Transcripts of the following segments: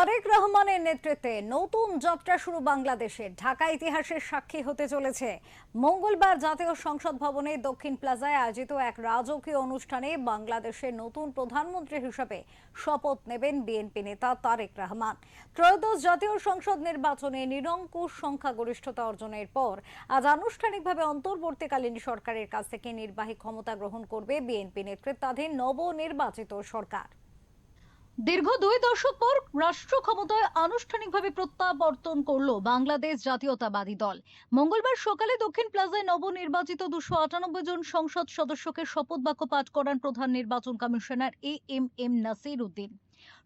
তারেক রহমানের নেতৃত্বে নতুন যাত্রা শুরু বাংলাদেশে। ঢাকা ইতিহাসের সাক্ষী হতে চলেছে। মঙ্গলবার জাতীয় সংসদ ভবনে দক্ষিণ প্লাজায় আয়োজিত এক রাজকীয় অনুষ্ঠানে বাংলাদেশের নতুন প্রধানমন্ত্রী হিসেবে শপথ নেবেন বিএনপি নেতা তারেক রহমান। ত্রয়োদশ জাতীয় সংসদ নির্বাচনে নিরঙ্কুশ সংখ্যাগরিষ্ঠতা অর্জনের পর আজ আনুষ্ঠানিকভাবে অন্তর্বর্তীকালীন সরকারের কাছ থেকে নির্বাহী ক্ষমতা গ্রহণ করবে বিএনপি নেতৃত্বাধীন নবনির্বাচিত সরকার। দীর্ঘ দুই দশক পর রাষ্ট্র ক্ষমতায় আনুষ্ঠানিকভাবে প্রত্যাবর্তন করল বাংলাদেশ জাতীয়তাবাদী দল। মঙ্গলবার সকালে দক্ষিণ প্লাজায় নবনির্বাচিত দুশো আটানব্বই জন সংসদ সদস্যকে শপথ বাক্য পাঠ করান প্রধান নির্বাচন commissioner A M M Nasir Uddin.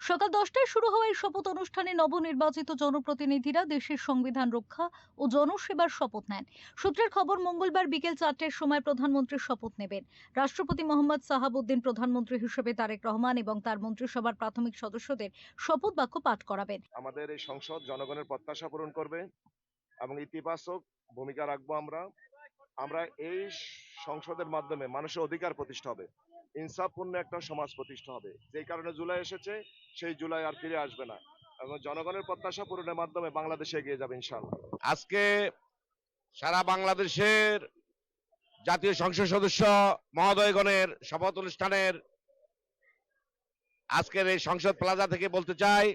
সকাল দশটায় শুরু হওয়া এই শপথ অনুষ্ঠানে নবনির্বাচিত জনপ্রতিনিধিরা দেশের সংবিধান রক্ষা ও জনসেবার শপথ নেন। সূত্রের খবর, মঙ্গলবার বিকেল চারটের সময় প্রধানমন্ত্রী শপথ নেবেন। রাষ্ট্রপতি মোহাম্মদ সাহাবুদ্দিন প্রধানমন্ত্রী হিসেবে তারেক রহমান এবং তার মন্ত্রিসভার প্রাথমিক সদস্যদের শপথ বাক্য পাঠ করাবেন। আমাদের এই সংসদ জনগণের প্রত্যাশা পূরণ করবে এবং ইতিবাচক ভূমিকা রাখব আমরা। আমরা এই সংসদের মাধ্যমে মানুষের অধিকার প্রতিষ্ঠা হবে। ইনসাফপূর্ণ একটা সমাজ প্রতিষ্ঠা হবে। যেই কারণে জুলাই এসেছে, সেই জুলাই আর ফিরে আসবে না। এবং জনগণের প্রত্যাশা পূরণের মাধ্যমে বাংলাদেশে এগিয়ে যাবে ইনশাআল্লাহ। আজকে সারা বাংলাদেশের জাতীয় সংসদ সদস্য মহোদয়গণের শপথ অনুষ্ঠানের আজকের এই সংসদ প্লাজা থেকে বলতে চাই,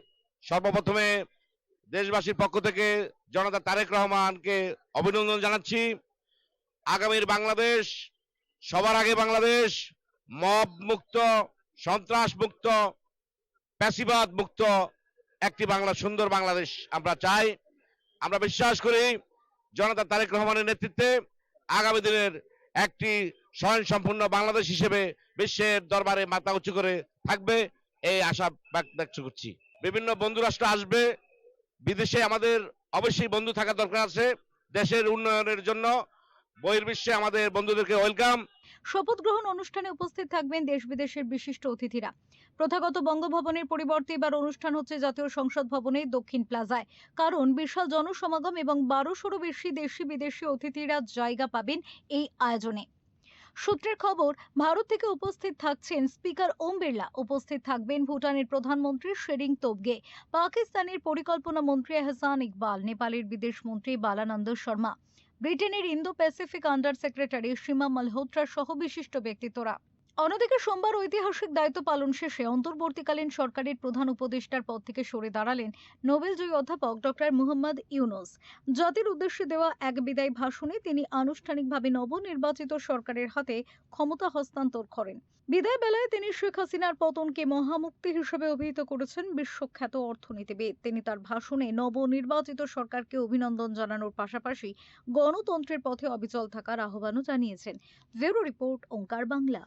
সর্বপ্রথমে দেশবাসীর পক্ষ থেকে জনতা তারেক রহমানকে অভিনন্দন জানাচ্ছি। আগামীর বাংলাদেশ, সবার আগে বাংলাদেশ মব মুক্ত সন্ত্রাস মুক্ত প্যাসিবাদ মুক্ত একটি বাংলা, সুন্দর বাংলাদেশ আমরা চাই। আমরা বিশ্বাস করি জনতা তারেক রহমানের নেতৃত্বে আগামী দিনের একটি স্বয়ং সম্পূর্ণ বাংলাদেশ হিসেবে বিশ্বের দরবারে মাথা উঁচু করে থাকবে, এই আশা ব্যক্ত করছি। বিভিন্ন বন্ধু রাষ্ট্র আসবে, বিদেশে আমাদের অবশ্যই বন্ধু থাকা দরকার আছে। দেশের উন্নয়নের জন্য বহির্বিশ্বে আমাদের বন্ধুদেরকে ওয়েলকাম শপথ গ্রহণ অনুষ্ঠানে উপস্থিত থাকবেন দেশ বিদেশের বিশিষ্ট অতিথিরা। প্রথাগত বঙ্গভবনের পরিবর্তে এবার অনুষ্ঠান হচ্ছে জাতীয় সংসদ ভবনে দক্ষিণ প্লাজায়। কারণ বিশাল জনসমাগম এবং বারোশোরও বেশি দেশি বিদেশি অতিথিরা জায়গা পাবেন এই আয়োজনে। সূত্রের খবর, ভারত থেকে উপস্থিত থাকছেন স্পিকার ওম বিড়লা। উপস্থিত থাকবেন ভুটানের প্রধানমন্ত্রী শেরিং তোবগে। পাকিস্তানের পরিকল্পনা মন্ত্রী এহসান ইকবাল। নেপালের বিদেশ মন্ত্রী বালানন্দ শর্মা। ব্রিটেনের Indo Pacific under secretary Seema Malhotra সহ বিশিষ্ট ব্যক্তিত্বরা। অন্যদিকে সোমবার ঐতিহাসিক দায়িত্ব পালন শেষে অন্তর্বর্তীকালীন সরকারের প্রধান উপদেষ্টার পদ থেকে সরে দাঁড়ালেন নোবেলজয়ী অধ্যাপক ডক্টর মুহম্মদ ইউনুস। জাতির উদ্দেশ্যে দেওয়া এক বিদায় ভাষণে তিনি আনুষ্ঠানিকভাবে নবনির্বাচিত সরকারের হাতে ক্ষমতা হস্তান্তর করেন। বিদায় বেলায় তিনি শেখ হাসিনার পতনকে মহামুক্তি হিসেবে অভিহিত করেছেন বিশ্বখ্যাত অর্থনীতিবিদ। তিনি তার ভাষণে নবনির্বাচিত সরকারকে অভিনন্দন জানানোর পাশাপাশি গণতন্ত্রের পথে অবিচল থাকার আহ্বানও জানিয়েছেন। Bureau report, Omkar Bangla.